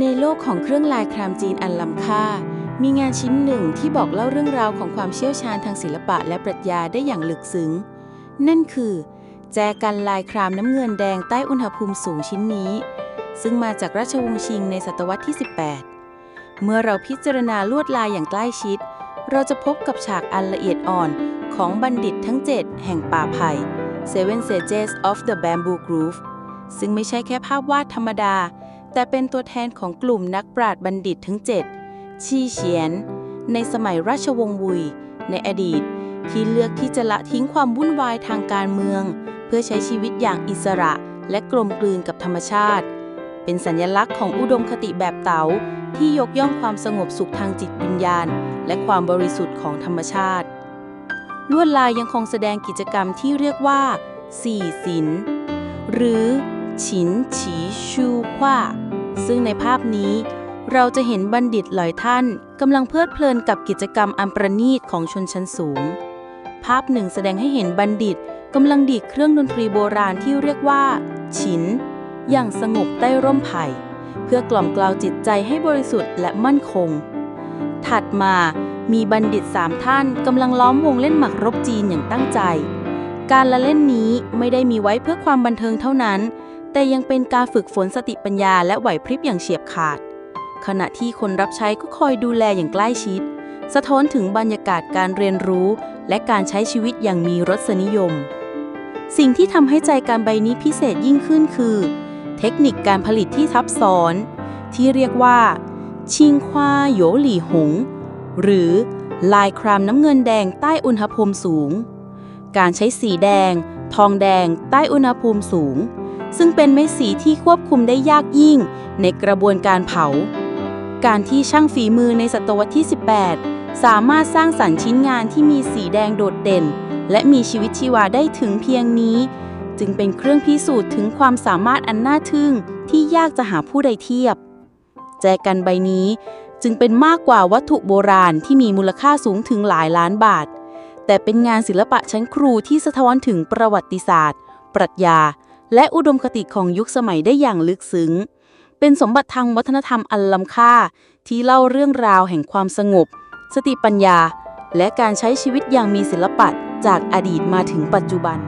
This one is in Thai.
ในโลกของเครื่องลายครามจีนอันล้ำค่า มีงานชิ้นหนึ่งที่บอกเล่าเรื่องราวของความเชี่ยวชาญทางศิลปะและปรัชญาได้อย่างลึกซึ้ง นั่นคือ แจกันลายครามน้ำเงินแดงใต้อุณหภูมิสูงชิ้นนี้ ซึ่งมาจากราชวงศ์ชิงในศตวรรษที่ 18 เมื่อเราพิจารณาลวดลายอย่างใกล้ชิด เราจะพบกับฉากอันละเอียดอ่อนของบัณฑิตทั้ง 7 แห่งป่าไผ่ Seven Sages of the Bamboo Grove ซึ่งไม่ใช่แค่ภาพวาดธรรมดา แต่เป็นตัวแทนของกลุ่มนักปราชญ์บัณฑิตทั้ง7 ชีเฉียน ในสมัยราชวงศ์วุย ในอดีต ที่เลือกที่จะละทิ้งความวุ่นวายทางการเมือง เพื่อใช้ชีวิตอย่างอิสระและกลมกลืนกับธรรมชาติ เป็นสัญลักษณ์ของอุดมคติแบบเต๋าที่ยกย่องความสงบสุขทางจิตวิญญาณ และความบริสุทธิ์ของธรรมชาติ ลวดลายยังคงแสดงกิจกรรมที่เรียกว่าสี่ศิลหรือฉินฉีชูขว้า ซึ่งในภาพนี้ เราจะเห็นบัณฑิตหลายท่านกำลังเพลิดเพลินกับกิจกรรมอันประณีตของชนชั้นสูง ภาพหนึ่งแสดงให้เห็นบัณฑิตกำลังดีดเครื่องดนตรีโบราณที่เรียกว่า ฉิน อย่างสงบใต้ร่มไผ่เพื่อกล่อมกล่าวจิตใจให้บริสุทธิ์และมั่นคง ถัดมามีบัณฑิตสามท่านกำลังล้อมวงเล่นหมากรบจีนอย่างตั้งใจ การละเล่นนี้ไม่ได้มีไว้เพื่อความบันเทิงเท่านั้น แต่ยังเป็นการฝึกฝนสติปัญญาและไหวพริบอย่างเฉียบขาด ขณะที่คนรับใช้ก็คอยดูแลอย่างใกล้ชิด สะท้อนถึงบรรยากาศการเรียนรู้ และการใช้ชีวิตอย่างมีรสนิยม สิ่งที่ทำให้ใจการใบนี้พิเศษยิ่งขึ้นคือ เทคนิคการผลิตที่ซับซ้อน ที่เรียกว่า ชิงควาโยหลี่หง หรือลายครามน้ำเงินแดงใต้อุณหภูมิสูง การใช้สีแดง ทองแดง ใต้อุณหภูมิสูง ซึ่งเป็นเม็ดสีที่ควบคุมได้ยากยิ่งในกระบวนการเผา การที่ช่างฝีมือในศตวรรษที่ 18 สามารถสร้างสรรค์ชิ้นงานที่มีสีแดงโดดเด่น และมีชีวิตชีวาได้ถึงเพียงนี้ จึงเป็นเครื่องพิสูจน์ถึงความสามารถอันน่าทึ่งที่ยากจะหาผู้ใดเทียบ แจกันใบนี้จึงเป็นมากกว่าวัตถุโบราณที่มีมูลค่าสูงถึงหลายล้านบาท แต่เป็นงานศิลปะชั้นครูที่สะท้อนถึงประวัติศาสตร์ ปรัชญา และอุดมคติของยุคสมัยได้อย่างลึกซึ้ง เป็นสมบัติทางวัฒนธรรมอันล้ำค่า ที่เล่าเรื่องราวแห่งความสงบ สติปัญญา และการใช้ชีวิตอย่างมีศิลปะจากอดีตมาถึงปัจจุบัน